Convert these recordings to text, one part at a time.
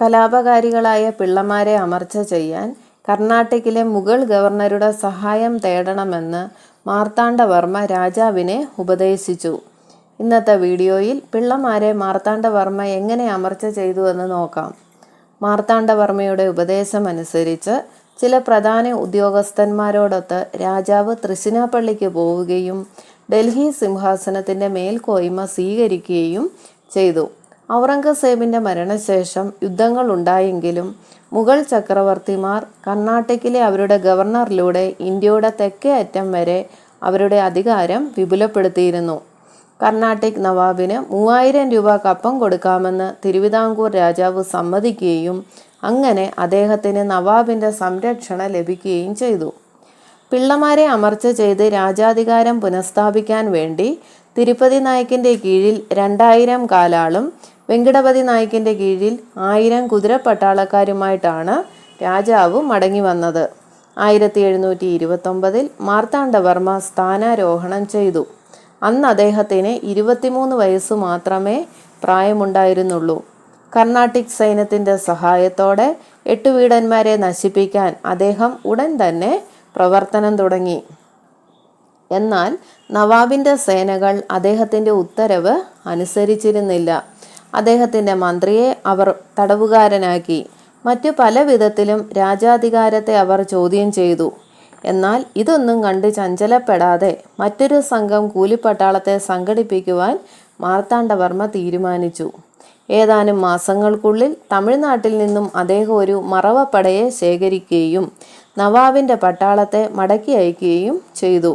കലാപകാരികളായ പിള്ളമാരെ അമർച്ച ചെയ്യാൻ കർണാടകയിലെ മുഗൾ ഗവർണറുടെ സഹായം തേടണമെന്ന് മാർത്താണ്ഡവർമ്മ രാജാവിനെ ഉപദേശിച്ചു. ഇന്നത്തെ വീഡിയോയിൽ പിള്ളമാരെ മാർത്താണ്ഡവർമ്മ എങ്ങനെ അമർച്ച ചെയ്തുവെന്ന് നോക്കാം. മാർത്താണ്ഡവർമ്മയുടെ ഉപദേശം അനുസരിച്ച് ചില പ്രധാന ഉദ്യോഗസ്ഥന്മാരോടൊത്ത് രാജാവ് തൃശ്ശിനാപ്പള്ളിക്ക് പോവുകയും ഡൽഹി സിംഹാസനത്തിന്റെ മേൽക്കോയ്മ സ്വീകരിക്കുകയും ചെയ്തു. ഔറംഗസേബിന്റെ മരണശേഷം യുദ്ധങ്ങൾ ഉണ്ടായെങ്കിലും മുഗൾ ചക്രവർത്തിമാർ കർണാടകയിലെ അവരുടെ ഗവർണറിലൂടെ ഇന്ത്യയുടെ തെക്കേ അറ്റം വരെ അവരുടെ അധികാരം വിപുലപ്പെടുത്തിയിരുന്നു. കർണാട്ടിക് നവാബിന് മൂവായിരം രൂപ കപ്പം കൊടുക്കാമെന്ന് തിരുവിതാംകൂർ രാജാവ് സമ്മതിക്കുകയും അങ്ങനെ അദ്ദേഹത്തിന് നവാബിന്റെ സംരക്ഷണ ലഭിക്കുകയും ചെയ്തു. പിള്ളമാരെ അമർച്ച ചെയ്ത് രാജാധികാരം പുനഃസ്ഥാപിക്കാൻ വേണ്ടി തിരുപ്പതി നായക്കിന്റെ കീഴിൽ രണ്ടായിരം കാലാളും വെങ്കടപതി നായ്ക്കിന്റെ കീഴിൽ ആയിരം കുതിരപ്പട്ടാളക്കാരുമായിട്ടാണ് രാജാവ് മടങ്ങി വന്നത് ആയിരത്തി എഴുന്നൂറ്റി ഇരുപത്തൊമ്പതിൽ മാർത്താണ്ഡവർമ്മ സ്ഥാനാരോഹണം ചെയ്തു. അന്ന് അദ്ദേഹത്തിന് ഇരുപത്തിമൂന്ന് വയസ്സ് മാത്രമേ പ്രായമുണ്ടായിരുന്നുള്ളൂ. കർണാട്ടിക് സൈന്യത്തിന്റെ സഹായത്തോടെ എട്ട് വീടന്മാരെ നശിപ്പിക്കാൻ അദ്ദേഹം ഉടൻ തന്നെ പ്രവർത്തനം തുടങ്ങി. എന്നാൽ നവാബിന്റെ സേനകൾ അദ്ദേഹത്തിന്റെ ഉത്തരവ് അനുസരിച്ചിരുന്നില്ല. അദ്ദേഹത്തിന്റെ മന്ത്രിയെ അവർ തടവുകാരനാക്കി. മറ്റു പല വിധത്തിലും രാജാധികാരത്തെ അവർ ചോദ്യം ചെയ്തു. എന്നാൽ ഇതൊന്നും കണ്ട് ചഞ്ചലപ്പെടാതെ മറ്റൊരു സംഘം കൂലിപ്പട്ടാളത്തെ സംഘടിപ്പിക്കുവാൻ മാർത്താണ്ഡവർമ്മ തീരുമാനിച്ചു. ഏതാനും മാസങ്ങൾക്കുള്ളിൽ തമിഴ്നാട്ടിൽ നിന്നും അദ്ദേഹം ഒരു മറവപ്പടയെ ശേഖരിക്കുകയും നവാബിന്റെ പട്ടാളത്തെ മടക്കി അയക്കുകയും ചെയ്തു.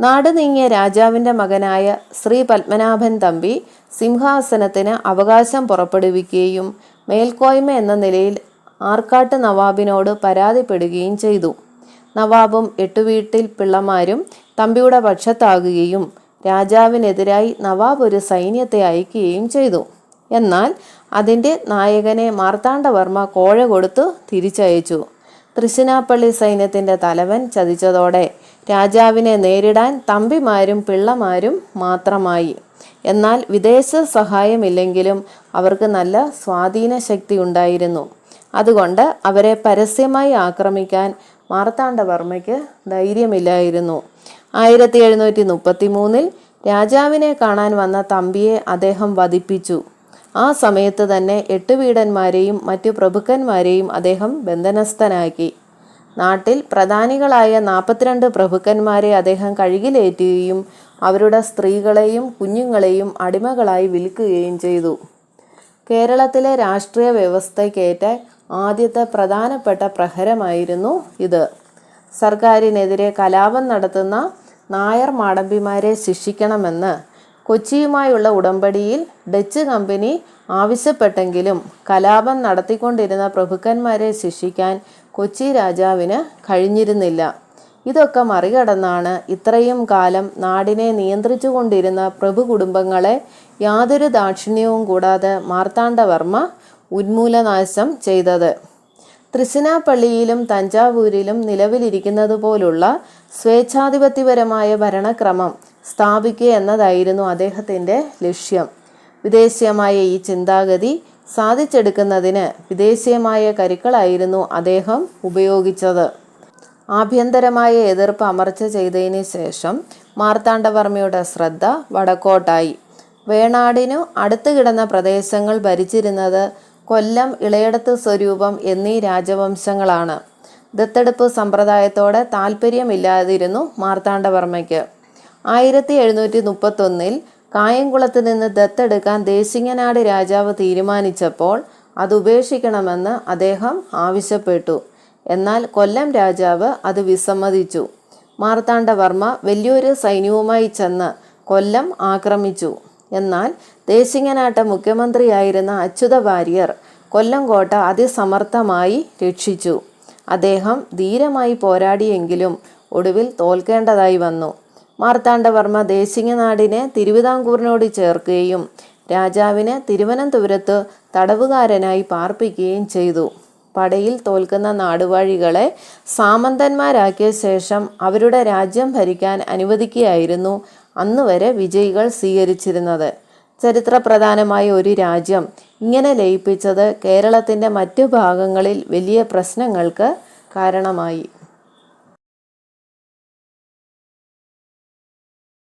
നാട് നീങ്ങിയ രാജാവിന്റെ മകനായ ശ്രീ പത്മനാഭൻ തമ്പി സിംഹാസനത്തിന് അവകാശം പുറപ്പെടുവിക്കുകയും മേൽക്കോയ്മ എന്ന നിലയിൽ ആർക്കാട്ട് നവാബിനോട് പരാതിപ്പെടുകയും ചെയ്തു. നവാബും എട്ടുവീട്ടിൽ പിള്ളമാരും തമ്പിയുടെ പക്ഷത്താകുകയും രാജാവിനെതിരായി നവാബ് ഒരു സൈന്യത്തെ അയക്കുകയും ചെയ്തു. എന്നാൽ അതിന്റെ നായകനെ മാർത്താണ്ഡവർമ്മ കോഴ കൊടുത്തു തിരിച്ചയച്ചു. തൃശ്ശിനാപ്പള്ളി സൈന്യത്തിന്റെ തലവൻ ചതിച്ചതോടെ രാജാവിനെ നേരിടാൻ തമ്പിമാരും പിള്ളമാരും മാത്രമായി. എന്നാൽ വിദേശ സഹായമില്ലെങ്കിലും അവർക്ക് നല്ല സ്വാധീന ശക്തി ഉണ്ടായിരുന്നു. അതുകൊണ്ട് അവരെ പരസ്യമായി ആക്രമിക്കാൻ മാർത്താണ്ഡവർമ്മയ്ക്ക് ധൈര്യമില്ലായിരുന്നു. ആയിരത്തി എഴുന്നൂറ്റി മുപ്പത്തി മൂന്നിൽ രാജാവിനെ കാണാൻ വന്ന തമ്പിയെ അദ്ദേഹം വധിപ്പിച്ചു. ആ സമയത്ത് തന്നെ എട്ടുവീടന്മാരെയും മറ്റു പ്രഭുക്കന്മാരെയും അദ്ദേഹം ബന്ധനസ്ഥനാക്കി. നാട്ടിൽ പ്രധാനികളായ നാൽപ്പത്തിരണ്ട് പ്രഭുക്കന്മാരെ അദ്ദേഹം കഴുകിലേറ്റുകയും അവരുടെ സ്ത്രീകളെയും കുഞ്ഞുങ്ങളെയും അടിമകളായി വിൽക്കുകയും ചെയ്തു. കേരളത്തിലെ രാഷ്ട്രീയ വ്യവസ്ഥയ്ക്കേറ്റ ആദ്യത്തെ പ്രധാനപ്പെട്ട പ്രഹരമായിരുന്നു ഇത്. സർക്കാരിനെതിരെ കലാപം നടത്തുന്ന നായർ മാടമ്പിമാരെ ശിക്ഷിക്കണമെന്ന് കൊച്ചിയുമായുള്ള ഉടമ്പടിയിൽ ഡച്ച് കമ്പനി ആവശ്യപ്പെട്ടെങ്കിലും കലാപം നടത്തിക്കൊണ്ടിരുന്ന പ്രഭുക്കന്മാരെ ശിക്ഷിക്കാൻ കൊച്ചി രാജാവിന് കഴിഞ്ഞിരുന്നില്ല. ഇതൊക്കെ മറികടന്നാണ് ഇത്രയും കാലം നാടിനെ നിയന്ത്രിച്ചു കൊണ്ടിരുന്ന പ്രഭു കുടുംബങ്ങളെ യാതൊരു ദാക്ഷിണ്യവും കൂടാതെ മാർത്താണ്ഡവർമ്മ ഉന്മൂലനാശം ചെയ്തത്. തൃശ്ശിനാപ്പള്ളിയിലും തഞ്ചാവൂരിലും നിലവിലിരിക്കുന്നത് പോലുള്ള സ്വേച്ഛാധിപത്യപരമായ ഭരണക്രമം സ്ഥാപിക്കുക എന്നതായിരുന്നു അദ്ദേഹത്തിന്റെ ലക്ഷ്യം. വിദേശീയമായ ഈ ചിന്താഗതി സാധിച്ചെടുക്കുന്നതിന് വിദേശീയമായ കരുക്കളായിരുന്നു അദ്ദേഹം ഉപയോഗിച്ചത്. ആഭ്യന്തരമായ എതിർപ്പ് അമർച്ച ചെയ്തതിന് ശേഷം മാർത്താണ്ഡവർമ്മയുടെ ശ്രദ്ധ വടക്കോട്ടായി. വേണാടിനു അടുത്തു കിടന്ന പ്രദേശങ്ങൾ ഭരിച്ചിരുന്നത് കൊല്ലം ഇളയടത്ത് സ്വരൂപം എന്നീ രാജവംശങ്ങളാണ്. ദത്തെടുപ്പ് സമ്പ്രദായത്തോടെ താല്പര്യമില്ലാതിരുന്നു മാർത്താണ്ഡവർമ്മയ്ക്ക്. ആയിരത്തി എഴുന്നൂറ്റി മുപ്പത്തൊന്നിൽ കായംകുളത്ത് നിന്ന് ദത്തെടുക്കാൻ ദേശിങ്ങനാട് രാജാവ് തീരുമാനിച്ചപ്പോൾ അത് ഉപേക്ഷിക്കണമെന്ന് അദ്ദേഹം ആവശ്യപ്പെട്ടു. എന്നാൽ കൊല്ലം രാജാവ് അത് വിസമ്മതിച്ചു. മാർത്താണ്ഡവർമ്മ വലിയൊരു സൈന്യവുമായി ചെന്ന് കൊല്ലം ആക്രമിച്ചു. എന്നാൽ ദേശിങ്ങനാട്ട മുഖ്യമന്ത്രിയായിരുന്ന അച്യുത വാര്യർ കൊല്ലം കോട്ട അതിസമർത്ഥമായി രക്ഷിച്ചു. അദ്ദേഹം ധീരമായി പോരാടിയെങ്കിലും ഒടുവിൽ തോൽക്കേണ്ടതായി വന്നു. മാർത്താണ്ഡവർമ്മ ദേശിങ്ങനാടിനെ തിരുവിതാംകൂറിനോട് ചേർക്കുകയും രാജാവിനെ തിരുവനന്തപുരത്ത് തടവുകാരനായി പാർപ്പിക്കുകയും ചെയ്തു. പടയിൽ തോൽക്കുന്ന നാടുവാഴികളെ സാമന്തന്മാരാക്കിയ ശേഷം അവരുടെ രാജ്യം ഭരിക്കാൻ അനുവദിക്കുകയായിരുന്നു അന്നുവരെ വിജയികൾ സ്വീകരിച്ചിരുന്നത്. ചരിത്രപ്രധാനമായ ഒരു രാജ്യം ഇങ്ങനെ ലയിപ്പിച്ചത് കേരളത്തിന്റെ മറ്റു ഭാഗങ്ങളിൽ വലിയ പ്രശ്നങ്ങൾക്ക് കാരണമായി.